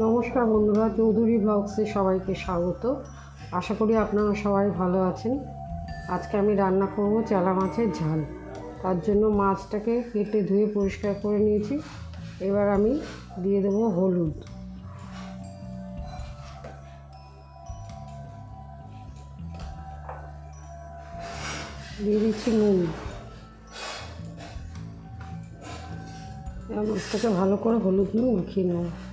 নমস্কার বন্ধুরা, চৌধুরী ব্লগসে সবাইকে স্বাগত। আশা করি আপনারা সবাই ভালো আছেন। আজকে আমি রান্না করব চালা মাছের ঝাল। তার জন্য মাছটাকে কেটে ধুয়ে পরিষ্কার করে নিয়েছি। এবার আমি দিয়ে দেবো হলুদ। দিয়ে দিচ্ছি নুন। মাছটাকে ভালো করে হলুদ নুন মাখিয়ে নেব।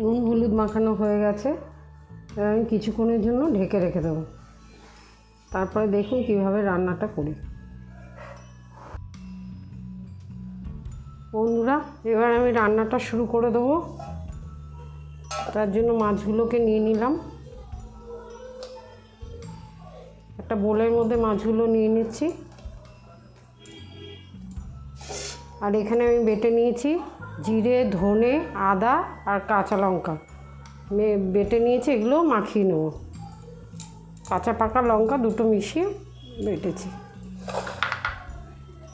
নুন হলুদ মাখানো হয়ে গেছে। আমি কিছুক্ষণের জন্য ঢেকে রেখে দেবো। তারপরে দেখুন কীভাবে রান্নাটা করি। বন্ধুরা, এবার আমি রান্নাটা শুরু করে দেবো। তার জন্য মাছগুলোকে নিয়ে নিলাম। একটা বোলের মধ্যে মাছগুলো নিয়ে নিচ্ছি। আর এখানে আমি বেটে নিয়েছি। জিরে, ধনে, আদা আর কাঁচা লঙ্কা। বেটে নিয়েছি, এগুলো মাখিয়ে নেব। কাঁচা পাকা লঙ্কা দুটো মিশিয়ে বেটেছি।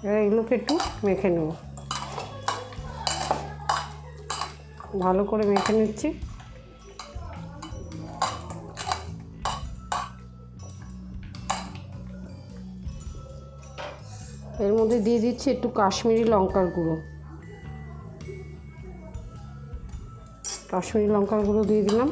এবার এগুলোকে একটু মেখে নেব। ভালো করে মেখে নিচ্ছি। এর মধ্যে দিয়ে দিচ্ছি একটু কাশ্মীরি লঙ্কার গুঁড়ো। কাশ্মীরি লঙ্কার গুঁড়ো দিয়ে দিলাম।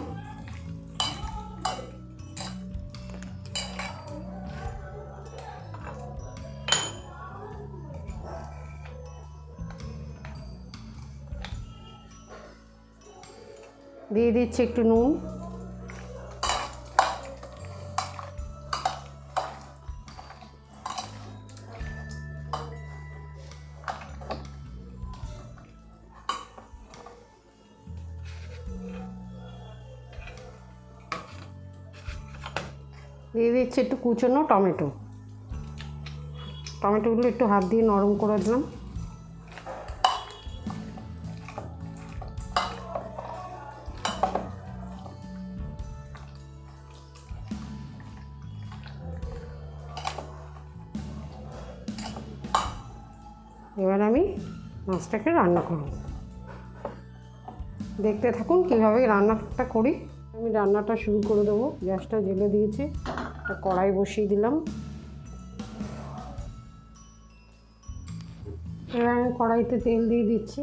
দিয়ে দিচ্ছি একটু নুন। দিয়ে দিচ্ছি একটু কুচনো টমেটো। টমেটোগুলো একটু হাত দিয়ে নরম করে দিলাম। এবার আমি মাছটাকে রান্না করব। দেখতে থাকুন কীভাবে রান্নাটা করি। আমি রান্নাটা শুরু করে দেবো। গ্যাসটা জেলে দিয়েছি। একটা কড়াই বসিয়ে দিলাম। এবার আমি কড়াইতে তেল দিয়ে দিচ্ছি।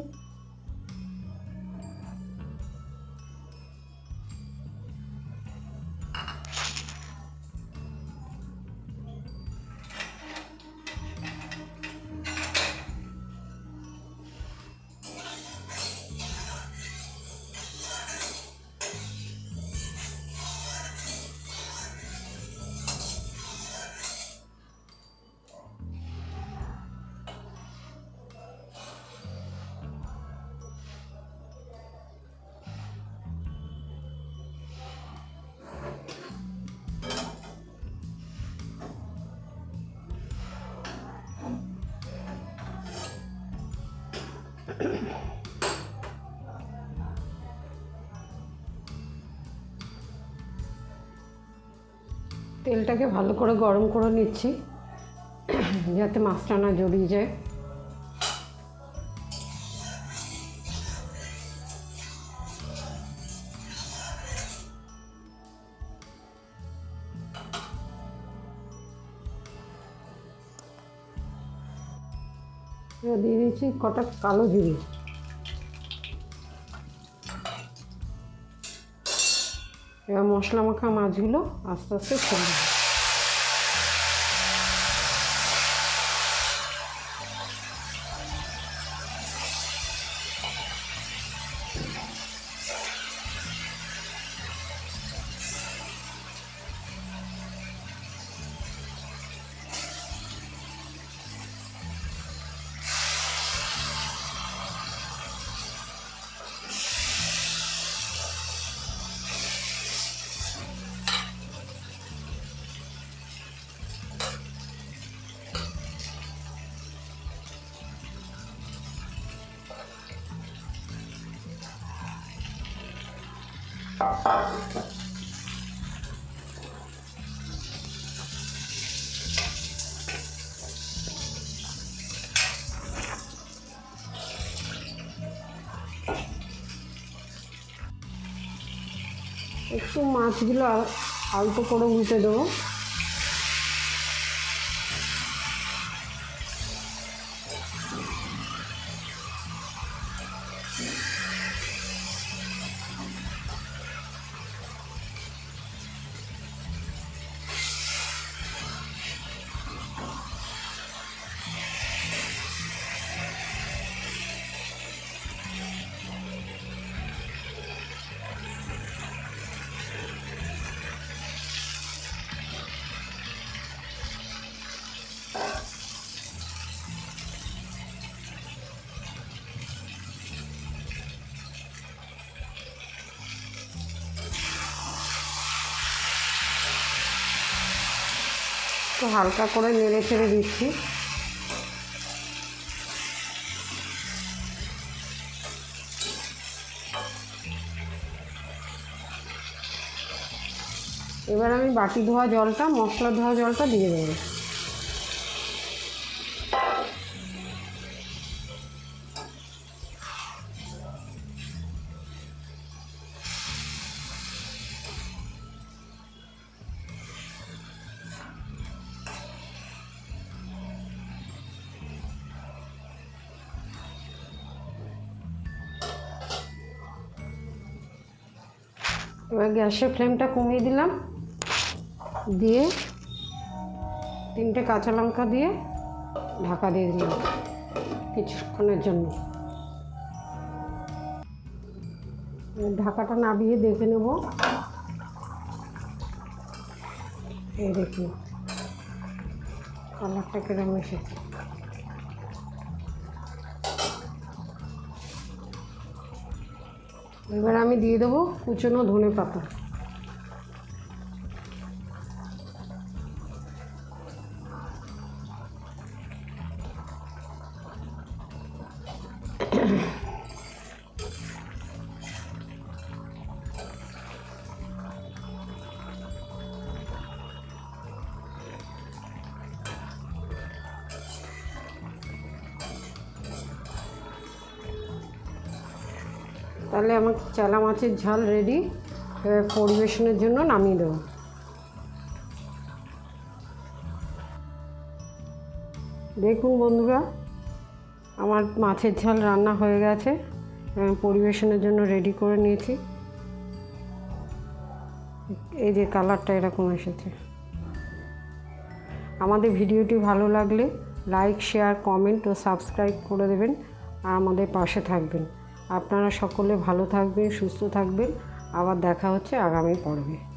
তেলটাকে ভালো করে গরম করে নিচ্ছি যাতে মাছটা না জড়িয়ে যায়। এবার দিয়ে দিচ্ছি কটা কালো জিরে। এবার মশলা মাখা মাছগুলো আস্তে আস্তে ছেড়ে একটু মাছগুলো অল্প করে উঠে দেবো। তো হালকা করে নেড়ে ছেড়ে দিচ্ছি। এবার আমি বাটি ধোয়া জলটা, মশলা ধোয়া জলটা দিয়ে দেবো। এবার গ্যাসের ফ্লেমটা কমিয়ে দিলাম। দিয়ে তিনটে কাঁচা লঙ্কা দিয়ে ঢাকা দিয়ে দিলাম কিছুক্ষণের জন্য। ঢাকাটা নাবিয়ে দেখে নেব। এই দেখুন, কালারটা কিরম এসেছে। এবার আমি দিয়ে দেবো কুচনো ধনে পাতা। তাহলে আমার চালা মাছের ঝাল রেডি পরিবেশনের জন্য নামিয়ে দেবো। দেখুন বন্ধুরা, আমার মাছের ঝাল রান্না হয়ে গেছে পরিবেশনের জন্য রেডি করে নিয়েছি। এই যে কালারটা এরকম এসেছে। আমাদের ভিডিওটি ভালো লাগলে লাইক শেয়ার কমেন্ট ও সাবস্ক্রাইব করে দেবেন, আর আমাদের পাশে থাকবেন। আপনারা সকলে ভালো থাকবেন সুস্থ থাকবেন। আবার দেখা হচ্ছে আগামী পর্বে।